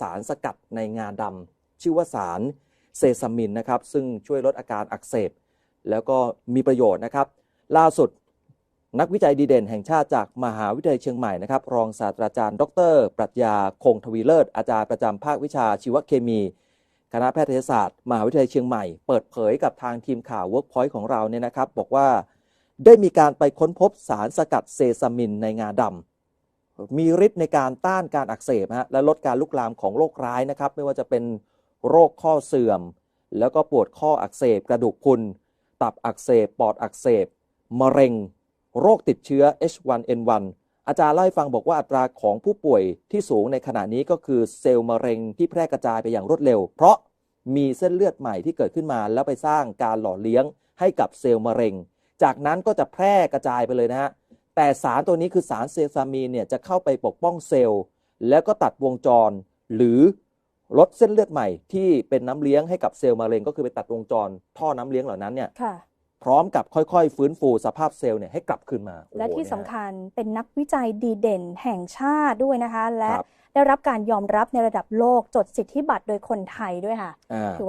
สารสกัดในงาดำชื่อว่าสารเซซามินนะครับ ซึ่งช่วยลดอาการอักเสบ แล้วก็มีประโยชน์นะครับ ล่าสุดนักวิจัยดีเด่นแห่งชาติจากมหาวิทยาลัยเชียงใหม่นะครับ รองศาสตราจารย์ ดร ปรัชญาคงทวีเลิศ อาจารย์ประจำภาควิชาชีวเคมี คณะแพทยศาสตร์ มหาวิทยาลัยเชียงใหม่ เปิดเผยกับทางทีมข่าว Workpoint ของเราเนี่ยนะครับ บอกว่าได้มีการไปค้นพบสารสกัดเซซามินในงาดำ มีฤทธิ์ในการต้านการอักเสบฮะและลดการลุกลามของโรคร้ายนะครับ ไม่ว่าจะเป็นโรคข้อเสื่อม แล้วก็ปวดข้ออักเสบ กระดูกพุนตับอักเสบ ปอดอักเสบ มะเร็ง โรคติดเชื้อ H1N1 อาจารย์เล่าให้ฟังบอกว่าอัตราของผู้ป่วยที่สูงในขณะนี้ก็คือเซลล์มะเร็งที่แพร่กระจายไปอย่างรวดเร็ว เพราะมีเส้นเลือดใหม่ที่เกิดขึ้นมา แล้วไปสร้างการหล่อเลี้ยงให้กับเซลล์มะเร็ง จากนั้นก็จะแพร่กระจายไปเลยนะฮะ แต่สารตัวนี้คือสารเซซามีนเนี่ยจะเข้าไปปกป้องเซลล์ แล้วก็ตัดวงจร หรือลดเส้นเลือดใหม่ที่เป็นน้ำเลี้ยงให้กับเซลล์มะเร็งก็คือไปตัดวงจร ท่อน้ำเลี้ยงเหล่านั้นเนี่ยค่ะพร้อมกับค่อยๆ ฟื้นฟูสภาพเซลล์เนี่ยให้กลับคืนมา และโอ้โหที่สำเนี่ยคัญเป็นนักวิจัยดีเด่นแห่งชาติด้วยนะคะ และครับได้รับการยอมรับในระดับโลกจดสิทธิบัตรโดยคนไทยด้วยค่ะอ่าถือว่า